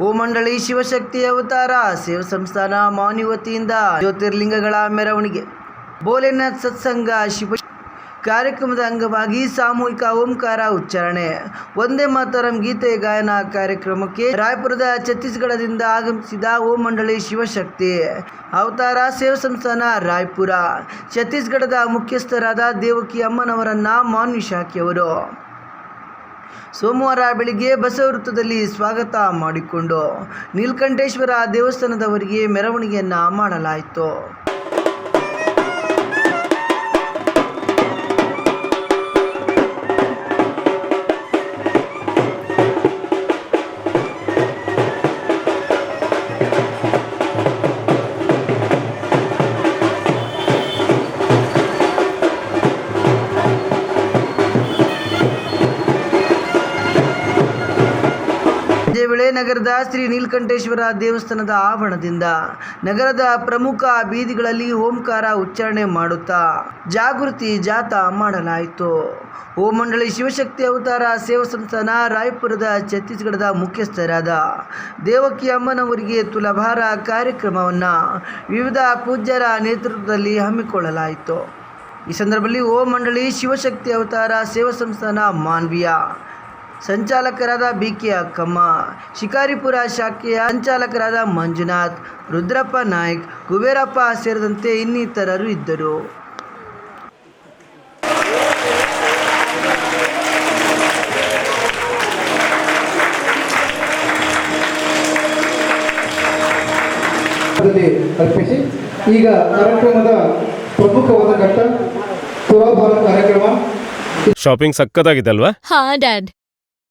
ಓ ಮಂಡಳಿ ಶಿವಶಕ್ತಿ ಅವತಾರ ಶಿವ ಸಂಸ್ಥಾನ ಮೌನಿ ವತಿಯಿಂದ ಜ್ಯೋತಿರ್ಲಿಂಗಗಳ ಮೆರವಣಿಗೆ. ಭೋಲೆನಾಥ್ ಸತ್ಸಂಗ ಶಿವ ಕಾರ್ಯಕ್ರಮದ ಅಂಗವಾಗಿ ಸಾಮೂಹಿಕ ಓಂಕಾರ ಉಚ್ಚಾರಣೆ. ಒಂದೇ ಮಾತರಂ ಗೀತೆ ಗಾಯನ ಕಾರ್ಯಕ್ರಮಕ್ಕೆ ರಾಯಪುರದ ಛತ್ತೀಸ್ಗಢದಿಂದ ಆಗಮಿಸಿದ ಓ ಮಂಡಳಿ ಶಿವಶಕ್ತಿ. ಅವತಾರ, ಸೇವ ಸಂಸ್ಥಾನ, ರಾಯಪುರ. ಛತ್ತೀಸ್ಗಢದ ಮುಖ್ಯಸ್ಥರಾದ ದೇವಕಿ ಅಮ್ಮನವರನ್ನ ಮಾನ್ವಿ ಶಾಖೆಯವರು. ಸೋಮವಾರ ಬೆಳಿಗ್ಗೆ ಬಸವವೃತ್ತದಲ್ಲಿ ಸ್ವಾಗತ ಮಾಡಿಕೊಂಡು ನೀಲಕಂಠೇಶ್ವರ ದೇವಸ್ಥಾನದವರಿಗೆ ಮೆರವಣಿಗೆಯನ್ನು ಮಾಡಲಾಯಿತು. ಇದೇ ವೇಳೆ ನಗರದ ಶ್ರೀ ನೀಲಕಂಠೇಶ್ವರ ದೇವಸ್ಥಾನದ ಆವರಣದಿಂದ ನಗರದ ಪ್ರಮುಖ ಬೀದಿಗಳಲ್ಲಿ ಓಂಕಾರ ಉಚ್ಚಾರಣೆ ಮಾಡುತ್ತಾ ಜಾಗೃತಿ ಜಾಥಾ ಮಾಡಲಾಯಿತು. ಓಂ ಮಂಡಳಿ ಶಿವಶಕ್ತಿ ಅವತಾರ ಸೇವಾ ಸಂಸ್ಥಾನ ರಾಯಪುರದ ಛತ್ತೀಸ್ಗಢದ ಮುಖ್ಯಸ್ಥರಾದ ದೇವಕಿ ಅಮ್ಮನವರಿಗೆ ತುಲಭಾರ ಕಾರ್ಯಕ್ರಮವನ್ನು ವಿವಿಧ ಪೂಜ್ಯರ ನೇತೃತ್ವದಲ್ಲಿ ಹಮ್ಮಿಕೊಳ್ಳಲಾಯಿತು. ಈ ಸಂದರ್ಭದಲ್ಲಿ ಓಂ ಮಂಡಳಿ ಶಿವಶಕ್ತಿ ಅವತಾರ ಸೇವಾ ಸಂಸ್ಥಾನ ಮಾನ್ವಿಯ ಸಂಚಾಲಕರಾದ ಬಿ ಕೆ ಅಕ್ಕಮ್ಮ ಶಿಕಾರಿಪುರ ಶಾಖೆಯ ಸಂಚಾಲಕರಾದ ಮಂಜುನಾಥ್ ರುದ್ರಪ್ಪ ನಾಯ್ಕ್ ಕುಬೇರಪ್ಪ ಸೇರಿದಂತೆ ಇನ್ನಿತರರು ಇದ್ದರು. ಅರ್ಪಿಸಿ ಈಗ ಕಾರ್ಯಕ್ರಮದ ಪ್ರಮುಖವಾದ ಘಟ್ಟ ಕಾರ್ಯಕ್ರಮ. ಶಾಪಿಂಗ್ ಸಕ್ಕತ್ತಾಗಿದೆ ಅಲ್ವಾ? ಹಾ ಡ್ಯಾಡ್